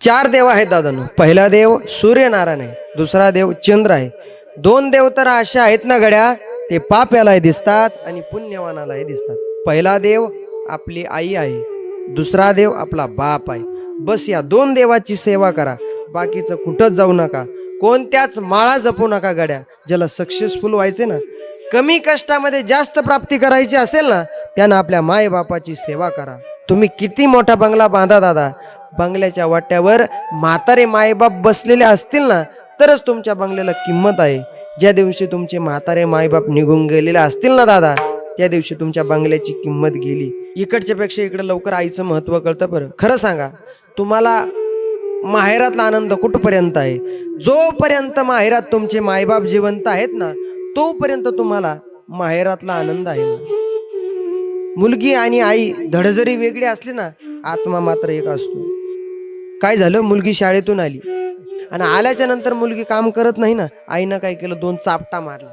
चार देव आहेत दादांनो. पहिला देव सूर्यनारायण आहे दुसरा देव चंद्र आहे. दोन देव तर अशा आहेत ना गड्या ते पाप्यालाही दिसतात आणि पुण्यवानालाही दिसतात. पहिला देव आपली आई आहे दुसरा देव आपला बाप आहे. बस या दोन देवाची सेवा करा बाकीचं कुठंच जाऊ नका. कोणत्याच माळा जपू नका गड्या ज्याला सक्सेसफुल व्हायचे ना. कमी कष्टामध्ये जास्त प्राप्ती करायची असेल ना त्यानं आपल्या माय बापाची सेवा करा. तुम्ही किती मोठा बंगला बांधा दादा बंगल्याच्या वाट्यावर म्हातारे मायबाप बसलेले असतील ना तरच तुमच्या बंगल्याला किंमत आहे. ज्या दिवशी तुमचे म्हातारे मायबाप निघून गेलेले असतील ना दादा त्या दिवशी तुमच्या बंगल्याची किंमत गेली. इकडच्या पेक्षा इकडे लवकर आईचं महत्त्व कळतं बरं. खरं सांगा तुम्हाला माहेरातला आनंद कुठपर्यंत आहे? जोपर्यंत माहेरात तुमचे मायबाप जिवंत आहेत ना तोपर्यंत तुम्हाला माहेरातला आनंद आहे. मुलगी आणि आई धडजरी वेगळी असली ना आत्मा मात्र एक असतो. काय झालं? मुलगी शाळेतून आली. आणि आल्याच्यानंतर मुलगी काम करत नाही ना. आईनं काय केलं? दोन चापटा मारला.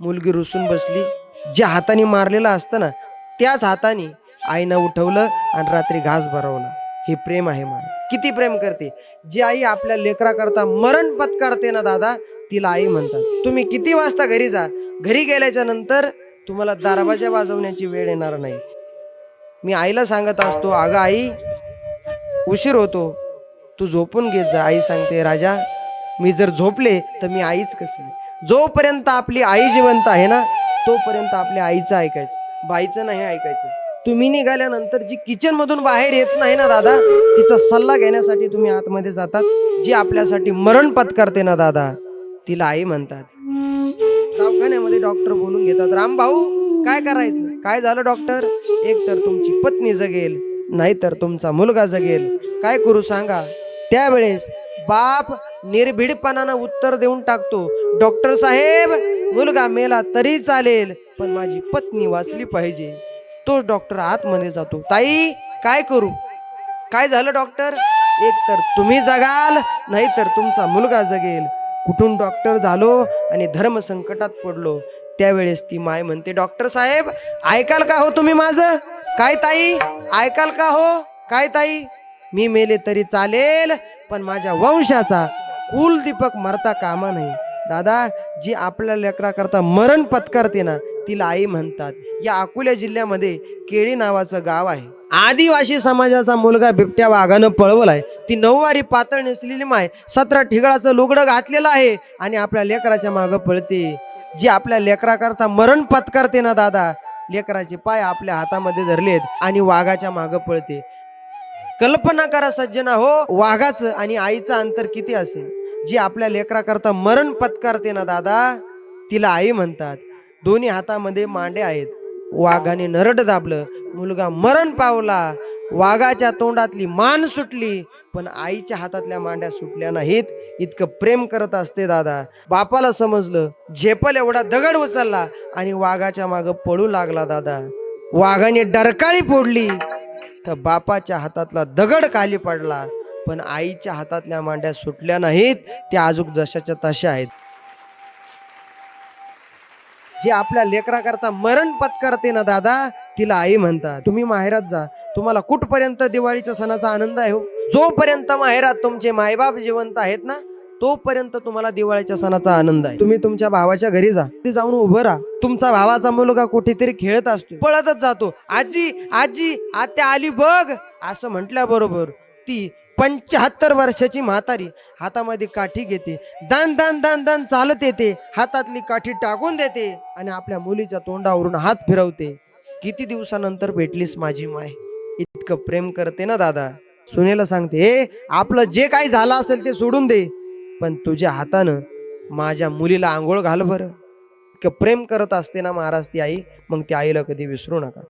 मुलगी रुसून बसली. ज्या हाताने मारलेलं असतं ना त्याच हाताने आईनं उठवलं आणि रात्री घास भरवला. हे प्रेम आहे मला. किती प्रेम करते? जी आई आपल्या लेकरा करता मरण पत्कारते ना दादा तिला आई म्हणतात. तुम्ही किती वाजता घरी जा? घरी गेल्याच्यानंतर तुम्हाला दरवाजा वाजवण्याची वेळ येणार नाही. मी आईला सांगत असतो अगं आई उशीर होतो. तू झोपून घे जा. आई सांगते राजा मी जर झोपले तर मी आईच कसली? जोपर्यंत आपली आई जिवंत आहे ना तोपर्यंत आपल्या आईचं ऐकायचं. बाईचं नाही ऐकायचं. तुम्ही निघाल्यानंतर जी किचनमधून बाहेर येत नाही ना दादा तिचा सल्ला घेण्यासाठी तुम्ही आतमध्ये जातात. जी आपल्यासाठी मरण पत्करते ना दादा तिला आई म्हणतात. दवाखान्यामध्ये डॉक्टर बोलून घेतात राम भाऊ काय करायचं? काय झालं डॉक्टर? एक तर तुमची पत्नी जगेल. नाहीतर तुमचा मुलगा जगेल. काय करू सांगा? त्यावेळेस बाप निर्भीडपणानं उत्तर देऊन टाकतो. डॉक्टर साहेब मुलगा मेला तरी चालेल पण माझी पत्नी वाचली पाहिजे. तोच डॉक्टर आतमध्ये जातो. ताई काय करू? काय झालं डॉक्टर? एक तर तुम्ही जगाल नाहीतर तुमचा मुलगा जगेल. कुठून डॉक्टर झालो आणि धर्म संकटात पडलो. त्यावेळेस ती माय म्हणते डॉक्टर साहेब ऐकाल का हो तुम्ही माझं? काय ताई? ऐकाल का हो? काय ताई? मी मेले तरी चालेल पण माझ्या वंशाचा कुलदीपक मरता कामा नाही दादा जी आपल्या लेकराकरता मरण पत्करते ना तिला आई म्हणतात. या अकोल्या जिल्ह्यामध्ये केळी नावाचं गाव आहे. आदिवासी समाजाचा मुलगा बिबट्या वाघानं पळवलाय. ती नऊवारी पातळ नेसलेली माय सतरा ठिगळाचं लुगडं घातलेलं आहे आणि आपल्या लेकराच्या मागं पळते. जी आपल्या लेकराकरता मरण पत्कारते ना दादा लेकराचे पाय आपल्या हातामध्ये धरलेत आणि वाघाच्या मागं पळते. कल्पना करा सज्जना हो वाघाचं आणि आईचं अंतर किती असेल? जी आपल्या लेकराकरता मरण पत्कारते ना दादा तिला आई म्हणतात. दोन्ही हातामध्ये मांडे आहेत. वाघाने नरड दाबलं. मुलगा मरण पावला. वाघाच्या तोंडातली मान सुटली. पण आईच्या हातातल्या मांड्या सुटल्या नाहीत. इतकं प्रेम करत असते दादा. बापाला समजलं झेपल एवढा दगड उचलला आणि वाघाच्या माग पळू लागला दादा. वाघाने डरकाळी फोडली. तर बापाच्या हातातला दगड खाली पडला. पण आईच्या हातातल्या मांड्या सुटल्या नाहीत त्या अजूक जशाच्या तशा आहेत. जे आपल्या लेकराकरता मरण पत्करते ना दादा तिला आई म्हणतात तुम्ही माहेरात जा. तुम्हाला कुठपर्यंत दिवाळीच्या सणाचा आनंद आहे हो? जोपर्यंत माहेरात तुमचे मायबाप जिवंत आहेत ना तोपर्यंत तुम्हाला दिवाळीच्या सणाचा आनंद आहे. तुम्ही तुमच्या भावाच्या घरी जा. ते जाऊन उभं राहा. तुमचा भावाचा मुलगा कुठेतरी खेळत असतो. पळतच जातो. आजी आजी आत्या आली बघ. असं म्हटल्याबरोबर ती पंच्याहत्तर वर्षाची म्हातारी हातामध्ये काठी घेते. दान दान दान दान चालत येते. हातातली काठी टाकून देते आणि आपल्या मुलीच्या तोंडावरून हात फिरवते. किती दिवसानंतर भेटलीस माझी माय? इतकं प्रेम करते ना दादा. सुनेला सांगते हे आपलं जे काही झालं असेल ते सोडून दे. पण तुझ्या हातानं माझ्या मुलीला आंघोळ घाल बरं. इतकं प्रेम करत असते ना महाराज ती आई मग त्या आईला कधी विसरू नका.